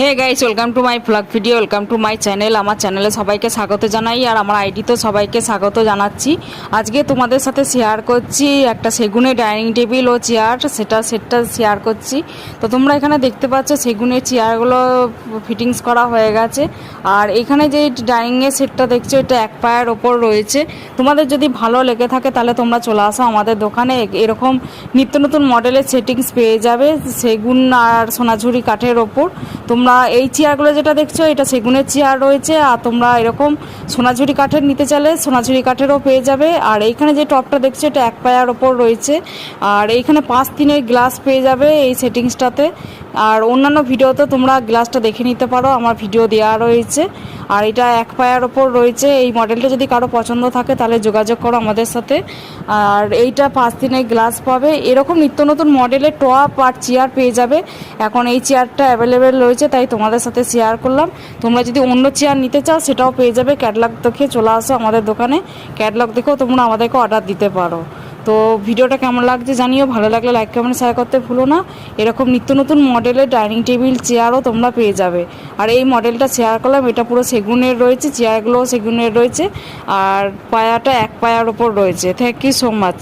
Hey guys welcome to my blog video welcome to my channel আমার চ্যানেলে সবাইকে স্বাগত জানাই আর আমার আইডিতেও সবাইকে স্বাগত জানাচ্ছি। আজকে তোমাদের সাথে শেয়ার করছি একটা সেগুনের ডাইনিং টেবিল ও চেয়ার সেটা সেটটা শেয়ার করছি। তো তোমরা এখানে দেখতে পাচ্ছ সেগুনের চেয়ারগুলো ফিটিংস করা হয়ে গেছে। আর এখানে যে ডাইনিংয়ের সেটটা দেখছ, এটা এক পায়ের ওপর রয়েছে। তোমাদের যদি ভালো লেগে থাকে তাহলে তোমরা চলে আসো আমাদের দোকানে। এরকম নিত্য নতুন মডেলের সেটিংস পেয়ে যাবে, সেগুন আর সোনাঝুরি কাঠের ওপর। তোমরা এই চেয়ারগুলো যেটা দেখছ, এটা সেগুনের চেয়ার রয়েছে। আর তোমরা এরকম সোনাঝুরি কাঠের নিতে চাইলে সোনাঝুরি কাঠেরও পেয়ে যাবে। আর এইখানে যে টপটা দেখছ, এটা এক পায়ার ওপর রয়েছে। আর এইখানে পাঁচ তিনের গ্লাস পেয়ে যাবে এই সেটিংসটাতে। আর অন্যান্য ভিডিওতে তোমরা গ্লাসটা দেখে নিতে পারো, আমার ভিডিও দেওয়া রয়েছে। আর এটা এক পায়ার ওপর রয়েছে, এই মডেলটা যদি কারও পছন্দ থাকে তাহলে যোগাযোগ করো আমাদের সাথে। আর এইটা পাঁচ দিনের গ্লাস পাবে। এরকম নিত্য নতুন মডেলের টপ আর চেয়ার পেয়ে যাবে। এখন এই চেয়ারটা অ্যাভেলেবেল রয়েছে, তাই তোমাদের সাথে শেয়ার করলাম। তোমরা যদি অন্য চেয়ার নিতে চাও, সেটাও পেয়ে যাবে। ক্যাটলগ দেখে চলে আসো আমাদের দোকানে। ক্যাটলগ দেখেও তোমরা আমাদেরকে অর্ডার দিতে পারো। তো ভিডিওটা কেমন লাগছে জানিও, ভালো লাগলে লাইক কমেন্ট শেয়ার করতে ভুলো না। এরকম নিত্য নতুন মডেলের ডাইনিং টেবিল চেয়ারও তোমরা পেয়ে যাবে। আর এই মডেলটা শেয়ার করলাম, এটা পুরো সেগুনের রয়েছে চেয়ারগুলোও সেগুনের রয়েছে, আর পায়াটা এক পায়ার ওপর রয়েছে। Thank you so much